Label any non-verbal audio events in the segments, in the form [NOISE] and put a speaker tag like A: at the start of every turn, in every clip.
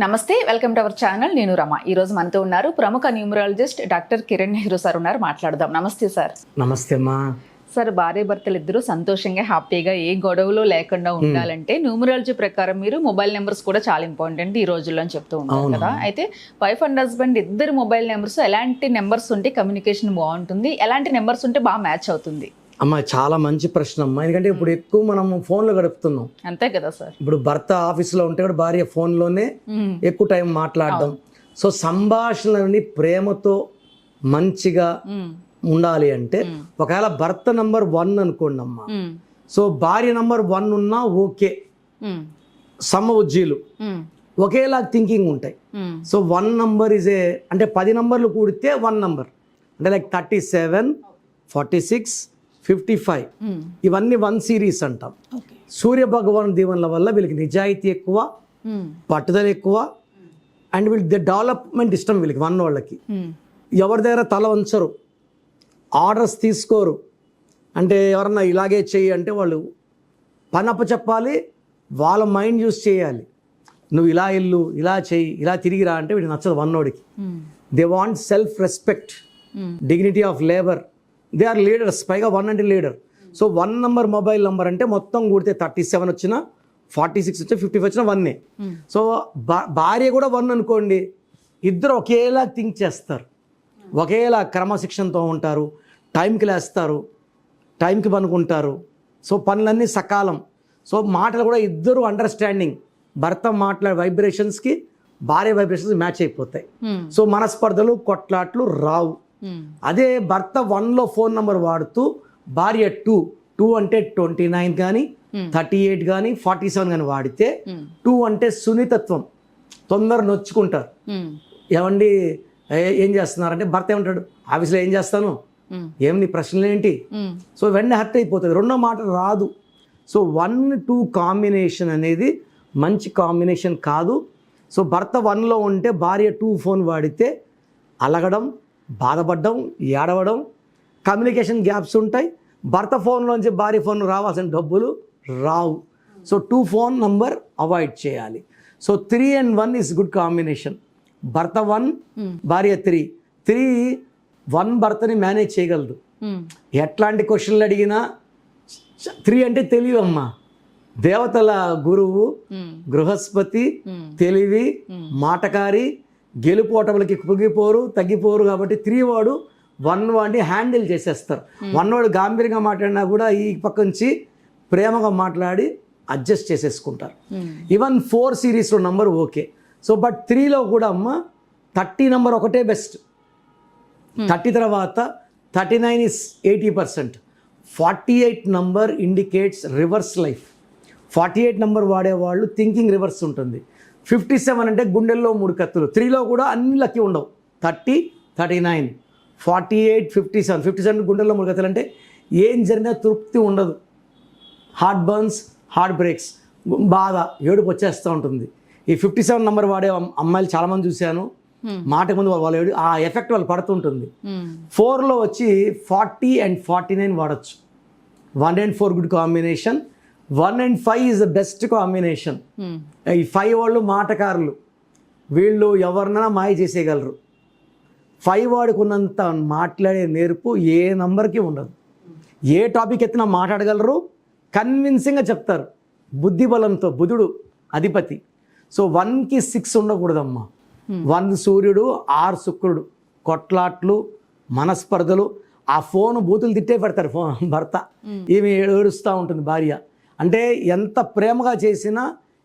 A: నమస్తే welcome to our channel. నేను రమ. ఈ రోజు మనతో ఉన్నారు ప్రముఖ numerologist doctor Kiran Nehru sir ఉన్నారు. మాట్లాడదాం. నమస్తే సార్.
B: నమస్తే అమ్మా.
A: సార్ భార్య భర్తలు ఇద్దరు సంతోషంగా హ్యాపీగా ఏ గొడవలు లేకుండా ఉండాలంటే న్యూమరాలజీ ప్రకారం మీరు మొబైల్ నెంబర్స్ కూడా చాలా ఇంపార్టెంట్ ఈ రోజుల్లో అని చెప్తూ ఉంటారు. కదా. అయితే వైఫ్ అండ్ హస్బెండ్ ఇద్దరు మొబైల్ నెంబర్స్ ఎలాంటి నెంబర్స్ ఉంటే కమ్యూనికేషన్ బాగుంటుంది ఎలాంటి నెంబర్స్ ఉంటే బాగా మ్యాచ్ అవుతుంది?
B: అమ్మ చాలా మంచి ప్రశ్న అమ్మా ఎందుకంటే ఇప్పుడు ఎక్కువ మనం ఫోన్లో గడుపుతున్నాం
A: అంతే కదా సార్
B: ఇప్పుడు భర్త ఆఫీస్లో ఉంటే కూడా భార్య ఫోన్లోనే. ఎక్కువ టైం మాట్లాడడం సో సంభాషణని ప్రేమతో మంచిగా. ఉండాలి అంటే ఒకవేళ భర్త నంబర్ వన్ అనుకోండి అమ్మా
A: మ్మ్.
B: సో భార్య నంబర్ వన్ ఉన్నా ఓకే. సమ ఉజ్జీలు. ఒకేలా థింకింగ్ ఉంటాయి. So one number is a అంటే పది నంబర్లు కూడితే వన్ నంబర్ అంటే like thirty seven forty six fifty five. ఇవన్నీ వన్ సిరీస్ అంటాం సూర్య భగవాన్ దీవెనల వల్ల వీళ్ళకి నిజాయితీ ఎక్కువ. పట్టుదల ఎక్కువ అండ్ వీళ్ళకి డెవలప్మెంట్ ఇష్టం వీళ్ళకి వన్ వాళ్ళకి. ఎవరి దగ్గర తల వంచరు ఆర్డర్స్ తీసుకోరు అంటే ఎవరన్నా ఇలాగే చెయ్యి అంటే వాళ్ళు పని చెప్పాలి వాళ్ళ మైండ్ యూస్ చేయాలి నువ్వు ఇలా ఇల్లు ఇలా చెయ్యి ఇలా తిరిగిరా అంటే వీడికి నచ్చదు వన్నోడికి. They want self respect. Dignity of labour they are leaders పైగా వన్ అంటే leader so one number mobile number అంటే మొత్తం కూడితే థర్టీ సెవెన్ వచ్చినా ఫార్టీ సిక్స్ వచ్చినా ఫిఫ్టీ ఫైవ్ వచ్చినా వన్నే. సో భా- భార్య కూడా వన్ అనుకోండి. ఇద్దరు ఒకేలా థింక్ చేస్తారు. ఒకేలా క్రమశిక్షణతో ఉంటారు. టైంకి లేస్తారు. టైంకి పనుకుంటారు. సో పనులన్నీ సకాలం. సో మాటలు కూడా ఇద్దరు అండర్స్టాండింగ్ భర్త మాట్లాడే వైబ్రేషన్స్కి భార్య వైబ్రేషన్స్ మ్యాచ్ అయిపోతాయి. సో మనస్పర్ధలు కొట్లాట్లు రావు. అదే భర్త వన్లో ఫోన్ నెంబర్ వాడుతూ భార్య టూ టూ అంటే ట్వంటీ నైన్ కానీ
A: Hmm.
B: థర్టీ ఎయిట్ కానీ ఫార్టీ సెవెన్ కానీ వాడితే
A: మ్మ్.
B: టూ అంటే సున్నితత్వం తొందర నొచ్చుకుంటారు. ఏమండి ఏ- చేస్తున్నారంటే భర్త ఏమంటాడు ఆఫీస్లో ఏం చేస్తాను
A: మ్మ్.
B: ఏం నీ ప్రశ్నలు ఏంటి. సో వెంటనే హర్ట్ అయిపోతుంది రెండో మాట రాదు సో వన్ టూ కాంబినేషన్ అనేది మంచి కాంబినేషన్ కాదు సో భర్త వన్లో ఉంటే భార్య టూ ఫోన్ వాడితే అలగడం బాధపడడం ఏడవడం కమ్యూనికేషన్ గ్యాప్స్ ఉంటాయి. భర్త ఫోన్లోంచి భార్య ఫోన్ రావాల్సిన డబ్బులు రావు. So two phone number avoid చేయాలి. So three and one is good combination భర్త వన్ భార్య త్రీ త్రీ వన్ భర్తని మేనేజ్ చేయగలదు.
A: మ్మ్.
B: ఎట్లాంటి క్వశ్చన్లు అడిగినా త్రీ అంటే తెలివి అమ్మా దేవతల గురువు
A: మ్మ్.
B: బృహస్పతి. తెలివి మాటకారి గెలుపోటములకి కుగిపోరు తగ్గిపోరు కాబట్టి త్రీ వాడు వన్ వాడిని హ్యాండిల్ చేసేస్తారు. వన్ వాడు గాంభీర్యంగా మాట్లాడినా కూడా ఈ పక్క నుంచి ప్రేమగా మాట్లాడి అడ్జస్ట్ చేసేసుకుంటారు. ఈవెన్ ఫోర్ సిరీస్లో నంబర్ ఓకే సో బట్ త్రీలో కూడా అమ్మ థర్టీ నెంబర్ ఒకటే బెస్ట్ థర్టీ తర్వాత thirty nine is eighty percent forty eight number indicates reverse life forty eight number వాడేవాళ్ళు థింకింగ్ రివర్స్ ఉంటుంది. ఫిఫ్టీ సెవెన్ అంటే గుండెల్లో మూడు కత్తులు. త్రీలో కూడా అన్ని లక్కీ ఉండవు. Thirty thirty nine. Forty eight fifty seven. Fifty seven గుండెల్లో మూడు కత్తులు అంటే ఏం జరిగినా తృప్తి ఉండదు. హార్ట్ బర్న్స్ హార్ట్ బ్రేక్స్ బాధ ఏడుపు వచ్చేస్తూ ఉంటుంది. ఈ ఫిఫ్టీ సెవెన్ నెంబర్ వాడే అమ్- అమ్మాయిలు చాలామంది చూశాను. మాటకు ముందు వాళ్ళు ఏడు ఆ ఎఫెక్ట్ వాళ్ళు పడుతుంటుంది. ఫోర్లో వచ్చి ఫార్టీ అండ్ ఫార్టీ నైన్ వాడచ్చు. One and four good combination. One and five is the best combination. ఈ ఫైవ్ వాళ్ళు మాటకారులు. వీళ్ళు ఎవరినైనా మాయ చేసేయగలరు. ఫైవ్ వాడుకున్నంత మాట్లాడే నేర్పు ఏ నంబర్కి ఉండదు. ఏ టాపిక్ ఎత్తినా మాట్లాడగలరు. కన్విన్సింగ్గా చెప్తారు. బుద్ధి బలంతో బుధుడు అధిపతి. సో వన్కి సిక్స్ ఉండకూడదమ్మా. వన్ సూర్యుడు ఆరు శుక్రుడు. కొట్లాట్లు మనస్పర్ధలు. ఆ ఫోన్ బూతులు తిట్టే పెడతారు ఫోన్ భర్త. ఈమె ఏడుస్తూ ఉంటుంది భార్య. అంటే ఎంత ప్రేమగా చేసినా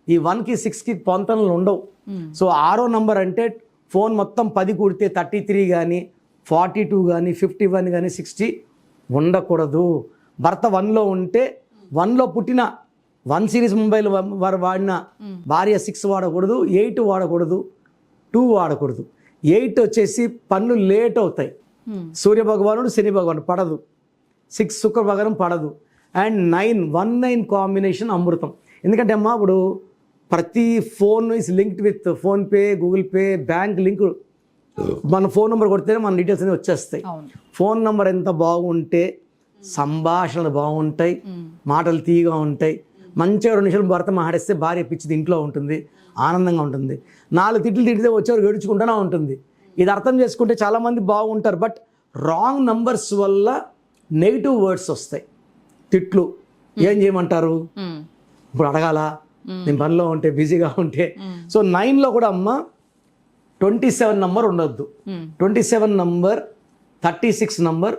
B: ఈ వన్కి సిక్స్కి పొంతనలు ఉండవు. సో ఆరో నంబర్ అంటే ఫోన్ మొత్తం పది కూడితే థర్టీ త్రీ కానీ ఫార్టీ టూ కానీ ఫిఫ్టీ వన్ కానీ సిక్స్టీ ఉండకూడదు. భర్త వన్లో ఉంటే వన్లో పుట్టిన వన్ సిరీస్ మొబైల్ వారు వాడిన భార్య సిక్స్ వాడకూడదు ఎయిట్ వాడకూడదు టూ వాడకూడదు. ఎయిట్ వచ్చేసి పనులు లేట్ అవుతాయి.
A: మ్మ్.
B: సూర్య భగవానుడు శని భగవానుడు పడదు. సిక్స్ శుక్ర భగవానం పడదు. And nine one nine combination అమృతం. ఎందుకంటే అమ్మా ఇప్పుడు ప్రతి phone is linked with PhonePe Google Pay bank link మన ఫోన్ నెంబర్ కొడితేనే మన డీటెయిల్స్ అన్ని వచ్చేస్తాయి. ఫోన్ నెంబర్ ఎంత బాగుంటే సంభాషణలు బాగుంటాయి మాటలు తీగా ఉంటాయి. మంచిగా రెండు నిమిషాలు భర్త మాట్లాడిస్తే భార్య పిచ్చిది ఇంట్లో ఉంటుంది ఆనందంగా ఉంటుంది. నాలుగు తిట్లు తిడితే వచ్చేవారు ఏడుచుకుంటూనే ఉంటుంది. ఇది అర్థం చేసుకుంటే చాలామంది బాగుంటారు బట్ రాంగ్ నంబర్స్ వల్ల నెగిటివ్ వర్డ్స్ వస్తాయి. తిట్లు. ఏం చేయమంటారు. ఇప్పుడు అడగాల? నేను పనిలో ఉంటే బిజీగా ఉంటే. సో నైన్లో కూడా అమ్మ ట్వంటీ సెవెన్ నంబర్ ఉండొద్దు. Twenty seven number thirty six number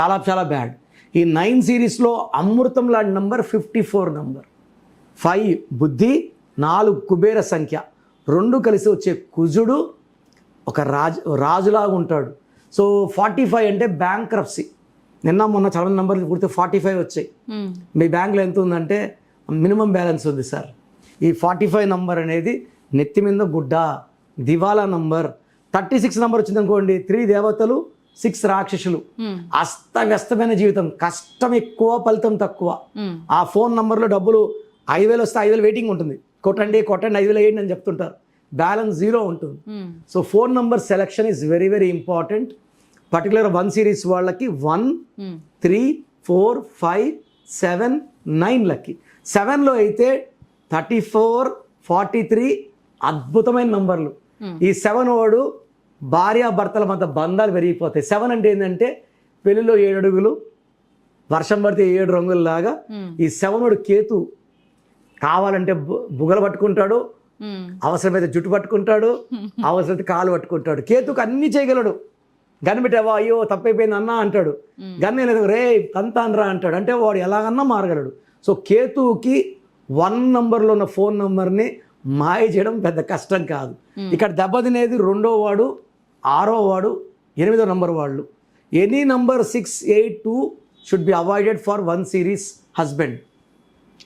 B: చాలా చాలా బ్యాడ్. ఈ నైన్ సిరీస్లో అమృతం లాంటి number fifty four number. Five బుద్ధి నాలుగు కుబేర సంఖ్య. రెండు కలిసి వచ్చే కుజుడు ఒక రాజు రాజులాగా ఉంటాడు. సో ఫార్టీ ఫైవ్ అంటే బ్యాంక్ నిన్న మొన్న చాలా నంబర్లు కుడితే ఫార్టీ ఫైవ్ వచ్చాయి. మీ బ్యాంక్లో ఎంత ఉందంటే మినిమం బ్యాలెన్స్ ఉంది సార్. ఈ ఫార్టీ ఫైవ్ నంబర్ అనేది నెత్తి మీద గుడ్డ దివాలా నంబర్. థర్టీ సిక్స్ నంబర్ వచ్చింది అనుకోండి త్రీ దేవతలు సిక్స్ రాక్షసులు. అస్తవ్యస్తమైన జీవితం కష్టం ఎక్కువ ఫలితం తక్కువ. ఆ ఫోన్ నంబర్లో డబ్బులు ఐదు వేలు వస్తే ఐదు వేలు వెయిటింగ్ ఉంటుంది. కొట్టండి కొట్టండి ఐదు వేలు వేయండి అని చెప్తుంటారు. బ్యాలెన్స్ జీరో ఉంటుంది. So phone number selection is very very important particular one series వాళ్ళకి one. Three four five seven nine lucky సెవెన్లో అయితే థర్టీ ఫోర్ ఫార్టీ త్రీ అద్భుతమైన నంబర్లు ఈ సెవెన్ వాడు భార్యాభర్తల మధ్య బంధాలు పెరిగిపోతాయి. సెవెన్ అంటే ఏంటంటే పెళ్ళిలో ఏడు అడుగులు వర్షం పడితే ఏడు రంగుల్లాగా.
A: మ్మ్.
B: ఈ సెవెన్ వాడు కేతు కావాలంటే బుగలు పట్టుకుంటాడు.
A: మ్మ్.
B: అవసరమైతే జుట్టు పట్టుకుంటాడు. [LAUGHS] అవసరమైతే కాలు పట్టుకుంటాడు. కేతుకు అన్ని చేయగలడు. గన్ పెట్టావా అయ్యో తప్పైపోయింది అన్నా అంటాడు. గన్ లేదు రే తంతాన్రా అంటాడు. అంటే వాడు ఎలాగన్నా మారగలడు. సో కేతువుకి వన్ నంబర్లో ఉన్న ఫోన్ నంబర్ని మాయ చేయడం పెద్ద కష్టం కాదు. ఇక్కడ దెబ్బతినేది రెండో వాడు ఆరో వాడు ఎనిమిదో నంబర్ వాళ్ళు. Any number six eight two should be avoided for one series husband.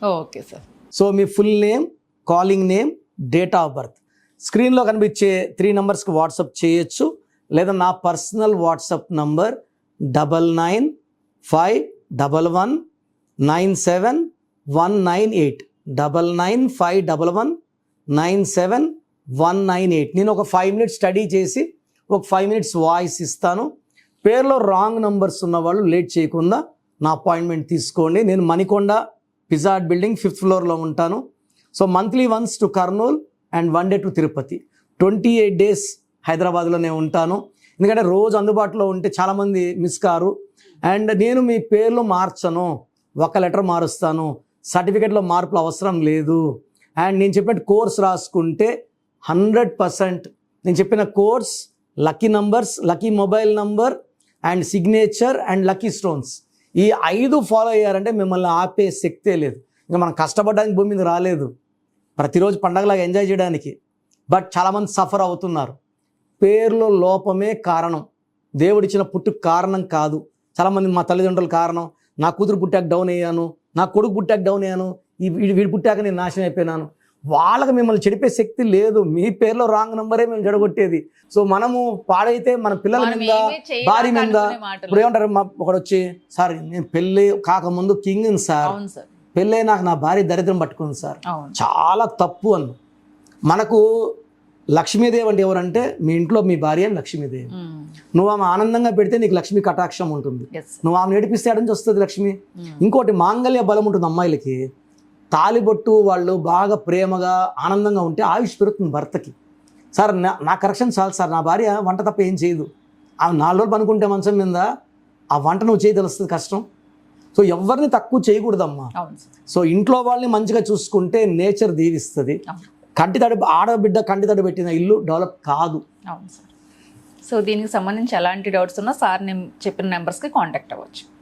A: Okay sir.
B: So me full name calling name date of birth. స్క్రీన్లో కనిపించే త్రీ నెంబర్స్కి వాట్సాప్ చేయొచ్చు. లేదా నా personal WhatsApp number double nine five double one nine seven one nine eight. Double nine five double one nine seven one nine eight. నేను ఒక five minutes study చేసి ఒక ఫైవ్ మినిట్స్ వాయిస్ ఇస్తాను. పేర్లో రాంగ్ నంబర్స్ ఉన్న వాళ్ళు late చేయకుండా నా అపాయింట్మెంట్ తీసుకోండి. నేను మణికొండ పిజాడ్ బిల్డింగ్ ఫిఫ్త్ ఫ్లోర్లో ఉంటాను. So monthly once to Kurnool and one day to Tirupati. Twenty eight days హైదరాబాద్లోనే ఉంటాను. ఎందుకంటే రోజు అందుబాటులో ఉంటే చాలామంది మిస్ కారు. అండ్ నేను మీ పేర్లు మార్చను. ఒక లెటర్ మారుస్తాను. సర్టిఫికేట్లో మార్పులు అవసరం లేదు. అండ్ నేను చెప్పినట్టు కోర్స్ రాసుకుంటే హండ్రెడ్ పర్సెంట్ నేను చెప్పిన course lucky numbers lucky mobile number and signature and lucky stones. ఈ ఐదు ఫాలో అయ్యారంటే మిమ్మల్ని ఆపే శక్తే లేదు. ఇంకా మనం కష్టపడడానికి భూమి మీద రాలేదు. ప్రతిరోజు పండగలాగా ఎంజాయ్ చేయడానికి. బట్ చాలామంది సఫర్ అవుతున్నారు. పేర్లో లోపమే కారణం. దేవుడిచ్చిన పుట్టుకు కారణం కాదు. చాలామంది మా తల్లిదండ్రుల కారణం. నా కూతురు పుట్టాక డౌన్ అయ్యాను. నా కొడుకు పుట్టాక డౌన్ అయ్యాను. ఈ వీడి వీడు పుట్టాక నేను నాశనం అయిపోయినాను. వాళ్ళకి మిమ్మల్ని చెడిపే శక్తి లేదు. మీ పేర్లో రాంగ్ నంబరే మేము జడగొట్టేది సో మనము పాడైతే మన పిల్లల మీద భార్య మీద. ఇప్పుడు ఏమంటారు మా ఒకడు వచ్చి సార్ నేను పెళ్ళి కాకముందు కింగ్ సార్. పెళ్ళై నాకు నా భార్య దరిద్రం పట్టుకుంది సార్. చాలా తప్పు అన్ను. మనకు లక్ష్మీదేవి అంటే ఎవరంటే మీ ఇంట్లో మీ భార్య లక్ష్మీదేవి. నువ్వు ఆమె ఆనందంగా పెడితే నీకు లక్ష్మీ కటాక్షం ఉంటుంది. నువ్వు ఆమె ఆడ నుంచి వస్తుంది లక్ష్మి. ఇంకోటి మాంగళ్య బలం ఉంటుంది అమ్మాయిలకి. తాలిబొట్టు వాళ్ళు బాగా ప్రేమగా ఆనందంగా ఉంటే ఆయుష్ పెరుగుతుంది భర్తకి. సార్ నా నా కరెక్షన్ చాలు సార్. నా భార్య వంట తప్ప ఏం చేయదు. ఆమె నాలుగు రోజులు పనుకుంటే మంచం మీద ఆ వంట నువ్వు చేయి తెలుస్తుంది కష్టం. సో ఎవరిని తక్కువ చేయకూడదమ్మా. సో ఇంట్లో వాళ్ళని మంచిగా చూసుకుంటే నేచర్ దీవిస్తుంది. కంటి తడి ఆడబిడ్డ కంటి తడి పెట్టిన ఇల్లు డెవలప్ కాదు.
A: అవును సార్. సో దీనికి సంబంధించి ఎలాంటి డౌట్స్ ఉన్నా సార్ నేను చెప్పిన నెంబర్స్కి కాంటాక్ట్ అవ్వచ్చు.